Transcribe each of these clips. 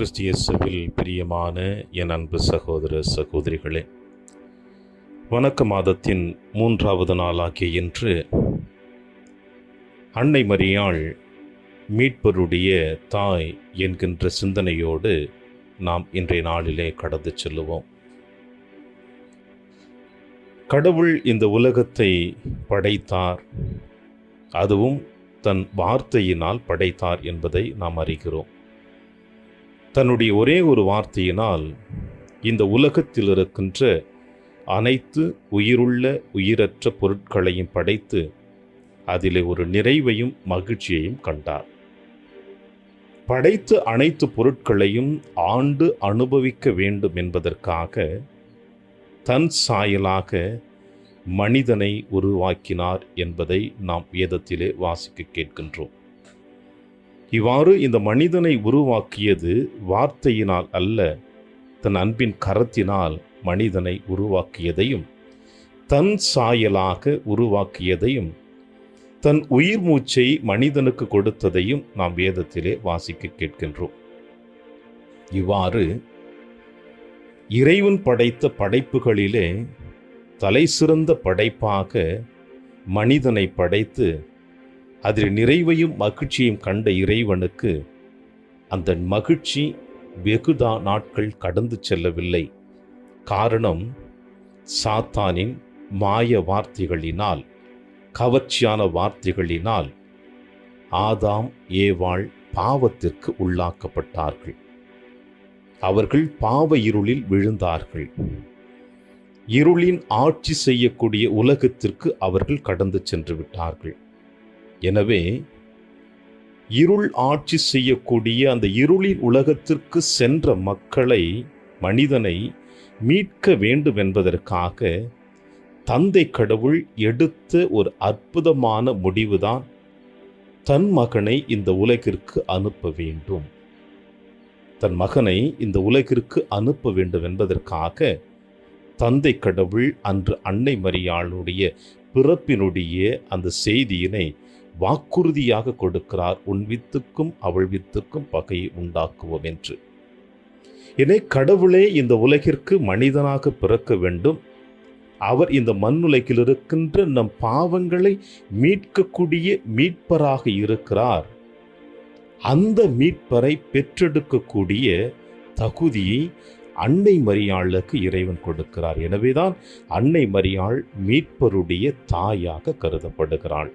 கிறிஸ்தியசுவில் பிரியமான என் அன்பு சகோதர சகோதரிகளே வணக்க மாதத்தின் மூன்றாவது நாளாகிய இன்று அன்னை மரியாள் மீட்பருடைய தாய் என்கின்ற சிந்தனையோடு நாம் இன்றைய நாளிலே கடந்து செல்லுவோம். கடவுள் இந்த உலகத்தை படைத்தார் அதுவும் தன் வார்த்தையினால் படைத்தார் என்பதை நாம் அறிகிறோம். தன்னுடைய ஒரே ஒரு வார்த்தையினால் இந்த உலகத்தில் இருக்கின்ற அனைத்து உயிருள்ள உயிரற்ற பொருட்களையும் படைத்து அதிலே ஒரு நிறைவையும் மகிழ்ச்சியையும் கண்டார். படைத்த அனைத்து பொருட்களையும் ஆண்டு அனுபவிக்க வேண்டும் என்பதற்காக தன் சாயலாக மனிதனை உருவாக்கினார் என்பதை நாம் வேதத்திலே வாசிக்க கேட்கின்றோம். இவ்வாறு இந்த மனிதனை உருவாக்கியது வார்த்தையினால் அல்ல தன் அன்பின் கரத்தினால் மனிதனை உருவாக்கியதையும் தன் சாயலாக உருவாக்கியதையும் தன் உயிர் மூச்சை மனிதனுக்கு கொடுத்ததையும் நாம் வேதத்திலே வாசிக்க கேட்கின்றோம். இவ்வாறு இறைவன் படைத்த படைப்புகளிலே தலை சிறந்த படைப்பாக மனிதனை படைத்து அதில் நிறைவையும் மகிழ்ச்சியும் கண்ட இறைவனுக்கு அந்த மகிழ்ச்சி வெகுதா நாட்கள் கடந்து செல்லவில்லை. காரணம் சாத்தானின் மாய வார்த்தைகளினால் கவர்ச்சியான வார்த்தைகளினால் ஆதாம் ஏவாள் பாவத்திற்கு உள்ளாக்கப்பட்டார்கள். அவர்கள் பாவ இருளில் விழுந்தார்கள். இருளின் ஆட்சி செய்யக்கூடிய உலகத்திற்கு அவர்கள் கடந்து சென்று விட்டார்கள். எனவே இருள் ஆட்சி செய்யக்கூடிய அந்த இருளின் உலகத்திற்கு சென்ற மக்களை மனிதனை மீட்க வேண்டும் என்பதற்காக தந்தை கடவுள் எடுத்த ஒரு அற்புதமான முடிவுதான் தன் மகனை இந்த உலகிற்கு அனுப்ப வேண்டும். தன் மகனை இந்த உலகிற்கு அனுப்ப வேண்டும் என்பதற்காக தந்தை கடவுள் அன்று அன்னை மரியாளுடைய பிறப்பினுடைய அந்த செய்தியினை வாக்குறுதியாக கொடுக்கிறார். உன் வித்துக்கும் அவள் வித்துக்கும் பகையை உண்டாக்குவோம் என்று. என கடவுளே இந்த உலகிற்கு மனிதனாக பிறக்க வேண்டும். அவர் இந்த மண்ணுலகில் இருக்கின்ற நம் பாவங்களை மீட்கக்கூடிய மீட்பராக இருக்கிறார். அந்த மீட்பரை பெற்றெடுக்கக்கூடிய தகுதியை அன்னை மரியாளுக்கு இறைவன் கொடுக்கிறார். எனவேதான் அன்னை மரியாள் மீட்பருடைய தாயாக கருதப்படுகிறாள்.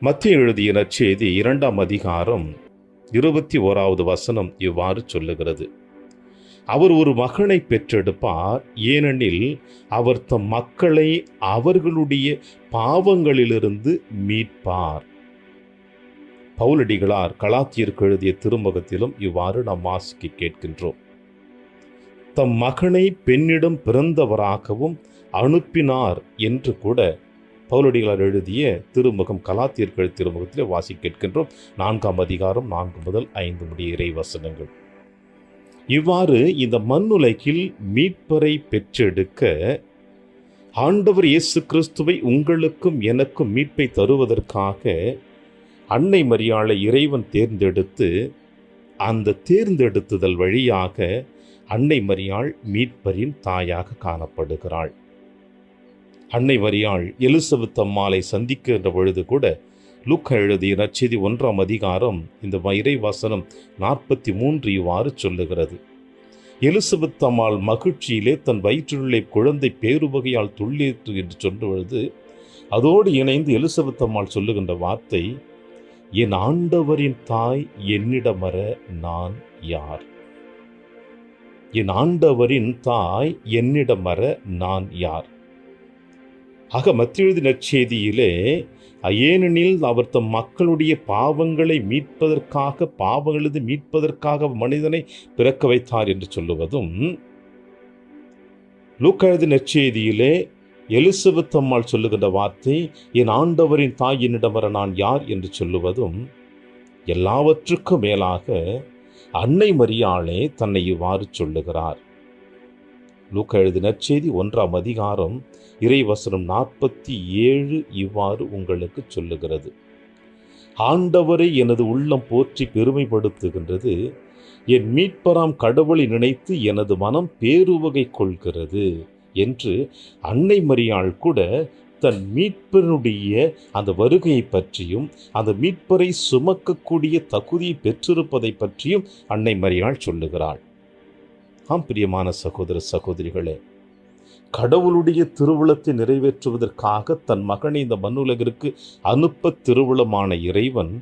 மத்திய எழுதிய நற்செய்தி இரண்டாம் அதிகாரம் இருபத்தி ஓராவது வசனம் இவ்வாறு சொல்லுகிறது. அவர் ஒரு மகனை பெற்றெடுப்பார் ஏனெனில் அவர் தம் மக்களை அவர்களுடைய பாவங்களிலிருந்து மீட்பார். பவுலடிகளார் கலாத்தியருக்கு எழுதிய திருமுகத்திலும் இவ்வாறு நாம் வாசிக்க கேட்கின்றோம். தம் மகனை பெண்ணிடம் பிறந்தவராகவும் அனுப்பினார் என்று கூட பவுலடிகளார் எழுதிய திருமுகம் கலாத்தியர்கள் திருமுகத்தில் வாசி கேட்கின்றோம். நான்காம் அதிகாரம் நான்கு முதல் ஐந்து முடிய இறை வசனங்கள். இவ்வாறு இந்த மண்ணுலகில் மீட்பரை பெற்றெடுக்க ஆண்டவர் இயேசு கிறிஸ்துவை உங்களுக்கும் எனக்கும் மீட்பை தருவதற்காக அன்னை மரியாளை இறைவன் தேர்ந்தெடுத்து அந்த தேர்ந்தெடுத்துதல் வழியாக அன்னை மரியாள் மீட்பரின் தாயாக காணப்படுகிறாள். அன்னை வரியாள் எலிசபெத் அம்மாளை சந்திக்கின்ற பொழுது கூட லுக்க எழுதிய நச்செய்தி ஒன்றாம் அதிகாரம் இந்த இறை வசனம் நாற்பத்தி மூன்று இவ்வாறு சொல்லுகிறது. எலிசபெத் அம்மாள் மகிழ்ச்சியிலே தன் வயிற்றுள்ளே குழந்தை பேருவகையால் துள்ளிற்று என்று சொன்ன பொழுது அதோடு இணைந்து எலிசபெத் அம்மாள் சொல்லுகின்ற வார்த்தை என் ஆண்டவரின் தாய் என்னிடமர நான் யார்? என் ஆண்டவரின் தாய் என்னிடம் வர நான் யார்? ஆக மத்தியெழுதி நற்செய்தியிலே ஏனெனில் அவர் தம் மக்களுடைய பாவங்களை மீட்பதற்காக பாவங்களது மீட்பதற்காக மனிதனை பிறக்க வைத்தார் என்று சொல்லுவதும் லூக்கழுது நற்செய்தியிலே எலிசபெத் அம்மாள் சொல்லுகின்ற வார்த்தை என் ஆண்டவரின் தாய் என்னிடம் வர நான் யார்? என்று சொல்லுவதும் எல்லாவற்றுக்கும் மேலாக அன்னை மரியாளே தன்னை இவ்வாறு சொல்லுகிறார். லூக்க எழுதின நற்செய்தி ஒன்றாம் அதிகாரம் இறைவசனம் நாற்பத்தி ஏழு இவ்வாறு உங்களுக்கு சொல்லுகிறது. ஆண்டவரை எனது உள்ளம் போற்றி பெருமைப்படுத்துகின்றது. என் மீட்பராம் கடவுளை நினைத்து எனது மனம் பேருவகை கொள்கிறது என்று அன்னை மரியாள் கூட தன் மீட்பனுடைய அந்த வருகையை பற்றியும் அந்த மீட்பரை சுமக்கக்கூடிய தகுதியை பெற்றிருப்பதை பற்றியும் அன்னை மரியாள் சொல்லுகிறாள். ஆம் பிரியமான சகோதர சகோதரிகளே கடவுளுடைய திருவுளத்தை நிறைவேற்றுவதற்காக தன் மகனை இந்த மண்ணுலகிற்கு அனுப்ப திருவுளமான இறைவன்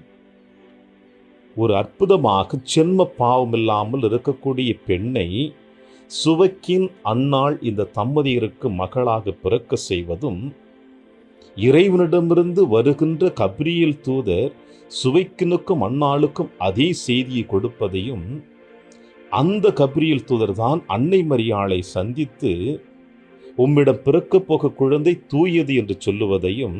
ஒரு அற்புதமாக சென்ம பாவமில்லாமல் இருக்கக்கூடிய பெண்ணை சுவக்கின் அன்னாள் இந்த தம்பதியருக்கு மகளாக பிறக்க செய்வதும் இறைவனிடமிருந்து வருகின்ற கப்ரியல் தூதர் சுவைக்கினுக்கும் அன்னாளுக்கும் அதே செய்தியை கொடுப்பதையும் அந்த கப்ரியல் தூதர் தான் அன்னை மரியாளை சந்தித்து உம்மிடம் பிறக்கப் போக குழந்தை தூயது என்று சொல்லுவதையும்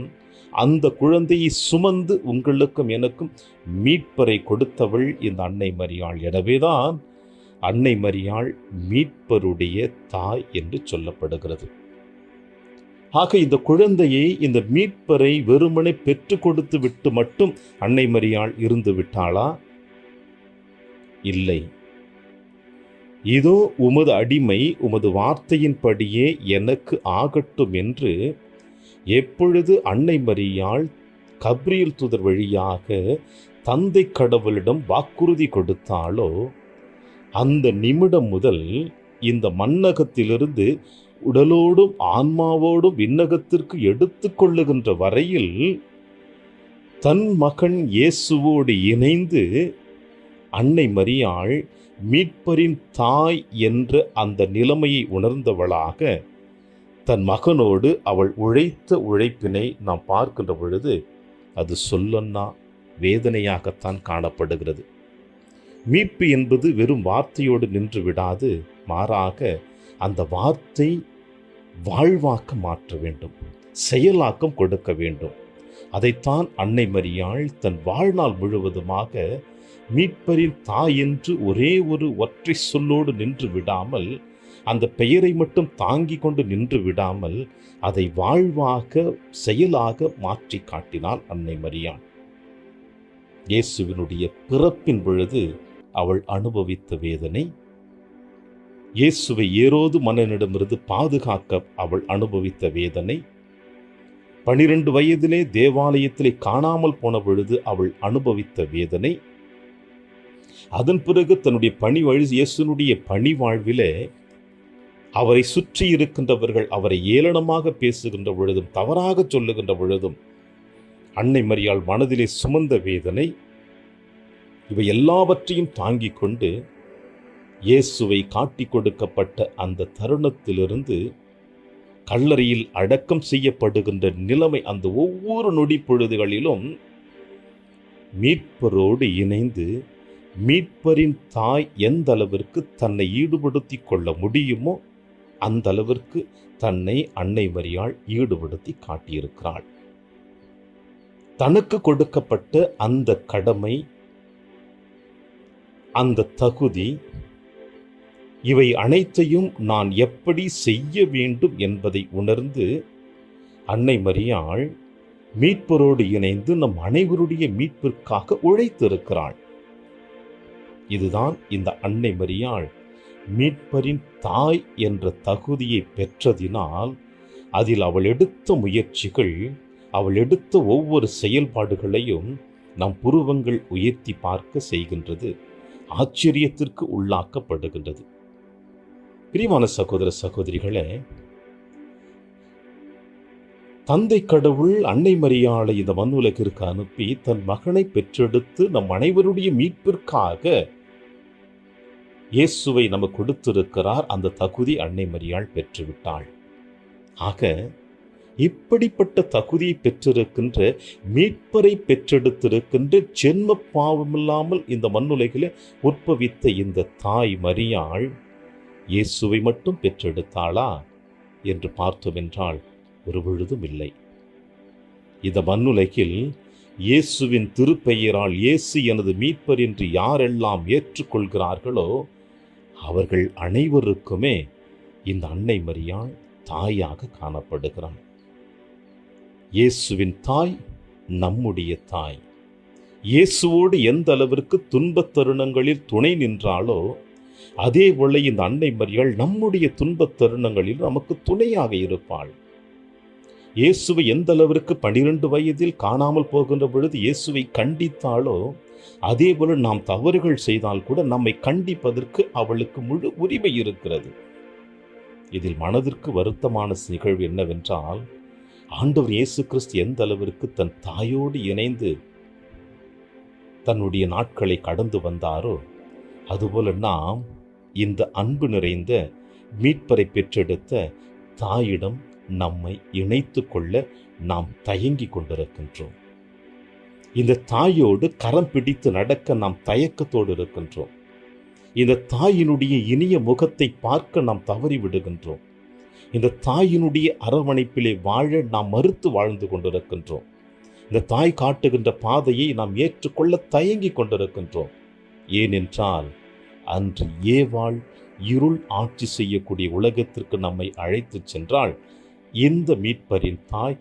அந்த குழந்தையை சுமந்து உங்களுக்கும் எனக்கும் மீட்பரை கொடுத்தவள் இந்த அன்னை மரியாள். எனவேதான் அன்னை மரியாள் மீட்பருடைய தாய் என்று சொல்லப்படுகிறது. ஆக இந்த குழந்தையை இந்த மீட்பரை வெறுமனை பெற்று கொடுத்து விட்டு மட்டும் அன்னை மரியாள் இருந்து விட்டாளா? இல்லை. இதோ உமது அடிமை உமது வார்த்தையின்படியே எனக்கு ஆகட்டும் என்று எப்பொழுது அன்னை மரியாள் கப்ரியல் துதர் வழியாக தந்தை கடவுளிடம் வாக்குறுதி கொடுத்தாலோ அந்த நிமிடம் முதல் இந்த மன்னகத்திலிருந்து உடலோடும் ஆன்மாவோடும் விண்ணகத்திற்கு எடுத்துக்கொள்ளுகின்ற வரையில் தன் மகன் இயேசுவோடு இணைந்து அன்னை மரியாள் மீட்பரின் தாய் என்ற அந்த நிலைமையை உணர்ந்தவளாக தன் மகனோடு அவள் உழைத்த உழைப்பினை நாம் பார்க்கின்ற பொழுது அது சொல்லன்னா வேதனையாகத்தான் காணப்படுகிறது. மீட்பு என்பது வெறும் வார்த்தையோடு நின்று விடாது மாறாக அந்த வார்த்தை வாழ்வாக்க மாற்ற வேண்டும் செயலாக்கம் கொடுக்க வேண்டும். அதைத்தான் அன்னை மரியாள் தன் வாழ்நாள் முழுவதுமாக மீட்பரின் தாய் என்று ஒரே ஒரு ஒற்றை சொல்லோடு நின்று விடாமல் அந்த பெயரை மட்டும் தாங்கி கொண்டு நின்று விடாமல் அதை வாழ்வாக செயலாக மாற்றி காட்டினாள் அன்னை மரியாள் இயேசுவினுடைய பிறப்பின் பொழுது அவள் அனுபவித்த வேதனை இயேசுவை ஏரோது மன்னனிடமிருந்து பாதுகாக்க அவள் அனுபவித்த வேதனை பனிரெண்டு வயதிலே தேவாலயத்திலே காணாமல் போன பொழுது அவள் அனுபவித்த வேதனை அதன் பிறகு தன்னுடைய பணி வழி இயேசுனுடைய பணி வாழ்விலே அவரை சுற்றி இருக்கின்றவர்கள் அவரை ஏளனமாக பேசுகின்ற பொழுதும் தவறாக சொல்லுகின்ற பொழுதும் அன்னை மரியாள் மனதிலே சுமந்த வேதனை இவை எல்லாவற்றையும் தாங்கிக் கொண்டு இயேசுவை காட்டிக் கொடுக்கப்பட்ட அந்த தருணத்திலிருந்து கல்லறையில் அடக்கம் செய்யப்படுகின்ற நிலைமை அந்த ஒவ்வொரு நொடி பொழுதுகளிலும் மீட்பரோடு இணைந்து மீட்பரின் தாய் எந்த அளவிற்கு தன்னை ஈடுபடுத்தி கொள்ள முடியுமோ அந்த அளவிற்கு தன்னை அன்னை மரியாள் ஈடுபடுத்தி காட்டியிருக்கிறாள். தனக்கு கொடுக்கப்பட்ட அந்த கடமை அந்த தகுதி இவை அனைத்தையும் நான் எப்படி செய்ய வேண்டும் என்பதை உணர்ந்து அன்னை மரியாள் மீட்பரோடு இணைந்து நம் அனைவருடைய மீட்பிற்காக உழைத்திருக்கிறாள். இதுதான் இந்த அன்னை மரியாள். மீட்பரின் தாய் என்ற தகுதியை பெற்றதினால் அதில் அவள் எடுத்த முயற்சிகள் அவள் எடுத்த ஒவ்வொரு செயல்பாடுகளையும் நம் புருவங்கள் உயர்த்தி பார்க்க செய்கின்றது ஆச்சரியத்திற்கு உள்ளாக்கப்படுகின்றது. பிரிவான சகோதர சகோதரிகளே தந்தை கடவுள் அன்னை மரியாளை இந்த மண்ணுலகிற்கு அனுப்பி தன் மகனை பெற்றெடுத்து நம் அனைவருடைய மீட்பிற்காக இயேசுவை நமக்கு கொடுத்திருக்கிறார். அந்த தகுதி அன்னை மரியாள் பெற்றுவிட்டாள். ஆக இப்படிப்பட்ட தகுதியை பெற்றிருக்கின்ற மீட்பரை பெற்றெடுத்திருக்கின்ற ஜென்ம பாவமில்லாமல் இந்த மண்ணுலகிலே உற்பவித்த இந்த தாய் மரியாள் இயேசுவை மட்டும் பெற்றெடுத்தாளா? என்று பார்த்தோம் என்றால் ஒரு பொழுதும் இல்லை. இந்த மண்ணுலகில் இயேசுவின் திருப்பெயரால் இயேசு எனது மீட்பர் என்று யாரெல்லாம் ஏற்றுக்கொள்கிறார்களோ அவர்கள் அனைவருக்குமே இந்த அன்னை மரியாள் தாயாக காணப்படுகிறாள் இயேசுவின் தாய் நம்முடைய தாய். இயேசுவோடு எந்த அளவிற்கு துன்பத் தருணங்களில் துணை நின்றாலோ அதே போல இந்த அன்னை மரியாள் நம்முடைய துன்பத் தருணங்களில் நமக்கு துணையாக இருப்பாள். இயேசுவை எந்த அளவிற்கு பனிரெண்டு வயதில் காணாமல் போகின்ற பொழுது இயேசுவை கண்டித்தாலோ அதே போல நாம் தவறுகள் செய்தால் கூட நம்மை கண்டிப்பதற்கு அவளுக்கு முழு உரிமை இருக்கிறது. இதில் மனதிற்கு வருத்தமான நிகழ்வு என்னவென்றால் ஆண்டவர் இயேசு கிறிஸ்து எந்த அளவிற்கு தன் தாயோடு இணைந்து தன்னுடைய நாட்களை கடந்து வந்தாரோ அதுபோல நாம் இந்த அன்பு நிறைந்த மீட்பரை பெற்றெடுத்த தாயிடம் நம்மை இணைத்து கொள்ள நாம் தயங்கி கொண்டிருக்கின்றோம். இந்த தாயோடு கரம் பிடித்து நடக்க நாம் தயக்கத்தோடு இருக்கின்றோம். இந்த தாயினுடைய இனிய முகத்தை பார்க்க நாம் தவறி விடுகின்றோம். இந்த தாயினுடைய அரவணைப்பிலே வாழ நாம் மறுத்து வாழ்ந்து கொண்டிருக்கின்றோம். இந்த தாய் காட்டுகின்ற பாதையை நாம் ஏற்றுக்கொள்ள தயங்கி கொண்டிருக்கின்றோம். ஏனென்றால் அன்று ஏவாள் இருள் ஆட்சி செய்யக்கூடிய உலகத்திற்கு நம்மை அழைத்துச் சென்றால் இந்த மீட்பரின் தாய்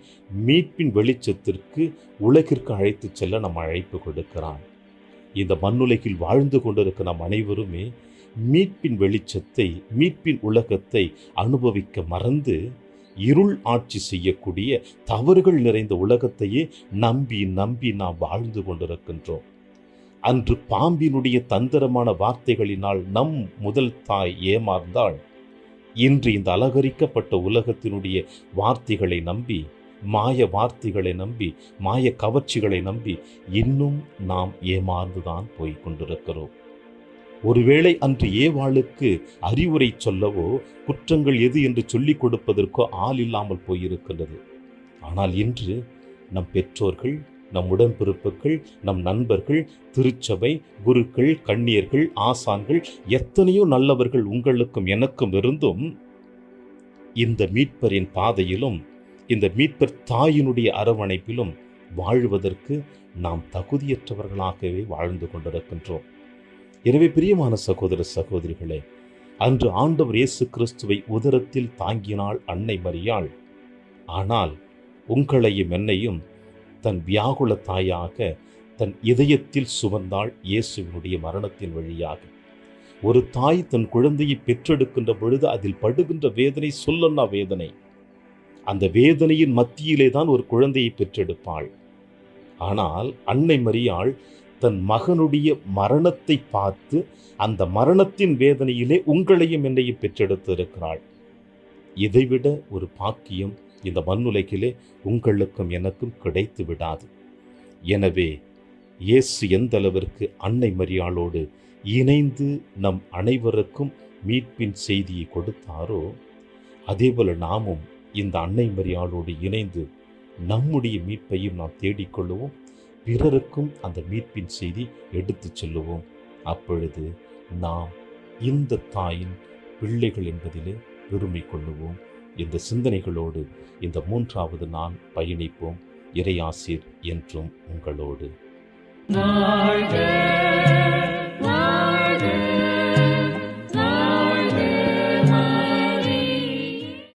மீட்பின் வெளிச்சத்திற்கு உலகிற்கு அழைத்துச் செல்ல நம் அழைப்பு கொடுக்கிறான். இந்த மண்ணுலகில் வாழ்ந்து கொண்டிருக்க நம் அனைவருமே மீட்பின் வெளிச்சத்தை மீட்பின் உலகத்தை அனுபவிக்க மறந்து இருள் ஆட்சி செய்யக்கூடிய தவறுகள் நிறைந்த உலகத்தையே நம்பி நம்பி நாம் வாழ்ந்து கொண்டிருக்கின்றோம். அன்று பாம்பினுடைய தந்திரமான வார்த்தைகளினால் நம் முதல் தாய் ஏமாந்தாள் இன்று இந்த அலங்கரிக்கப்பட்ட உலகத்தினுடைய வார்த்தைகளை நம்பி மாய வார்த்தைகளை நம்பி மாய கவர்ச்சிகளை நம்பி இன்னும் நாம் ஏமாந்துதான் போய் கொண்டிருக்கிறோம். ஒருவேளை அன்று ஏவாளுக்கு அறிவுரை சொல்லவோ குற்றங்கள் எது என்று சொல்லிக் கொடுப்பதற்கோ ஆள் இல்லாமல் போயிருக்கின்றது. ஆனால் இன்று நம் பெற்றோர்கள் நம் உடன்பிறப்புகள் நம் நண்பர்கள் திருச்சபை குருக்கள் கண்ணியர்கள் ஆசான்கள் எத்தனையோ நல்லவர்கள் உங்களுக்கும் எனக்கும் இருந்தும் இந்த மீட்பரின் பாதையிலும் இந்த மீட்பர் தாயினுடைய அரவணைப்பிலும் வாழ்வதற்கு நாம் தகுதியற்றவர்களாகவே வாழ்ந்து கொண்டிருக்கின்றோம். எனவே பிரியமான சகோதர சகோதரிகளே அன்று ஆண்டவர் இயேசு கிறிஸ்துவை உதரத்தில் தாங்கினாள் அன்னை மரியாள். ஆனால் உங்களையும் என்னையும் தன் வியாகுல தாயாக தன் இதயத்தில் சுமந்தாள் இயேசுவினுடைய மரணத்தின் வழியாக. ஒரு தாய் தன் குழந்தையை பெற்றெடுக்கின்ற பொழுது அதில் படுகின்ற வேதனை சொல்லன்னா வேதனை. அந்த வேதனையின் மத்தியிலே தான் ஒரு குழந்தையை பெற்றெடுப்பாள். ஆனால் அன்னை மரியாள் தன் மகனுடைய மரணத்தை பார்த்து அந்த மரணத்தின் வேதனையிலே உங்களையும் என்னையும் பெற்றெடுத்து இருக்கிறாள் இதைவிட ஒரு பாக்கியம் இந்த மண்ணுலகிலே உங்களுக்கும் எனக்கும் கிடைத்து விடாது. எனவே இயேசு எந்த அளவிற்கு அன்னை மரியாளோடு இணைந்து நம் அனைவருக்கும் மீட்பின் செய்தியை கொடுத்தாரோ அதேபோல் நாமும் இந்த அன்னை மரியாளோடு இணைந்து நம்முடைய மீட்பையும் நாம் தேடிக்கொள்ளுவோம். பிறருக்கும் அந்த மீட்பின் செய்தி எடுத்துச் செல்லுவோம். அப்பொழுது நாம் இந்த தாயின் பிள்ளைகள் என்பதிலே பெருமை கொள்ளுவோம். இந்த சிந்தனைகளோடு இந்த மூன்றாவது நான் பயணிப்போம். இறையாசிர் என்றும் உங்களோடு. வாழ்க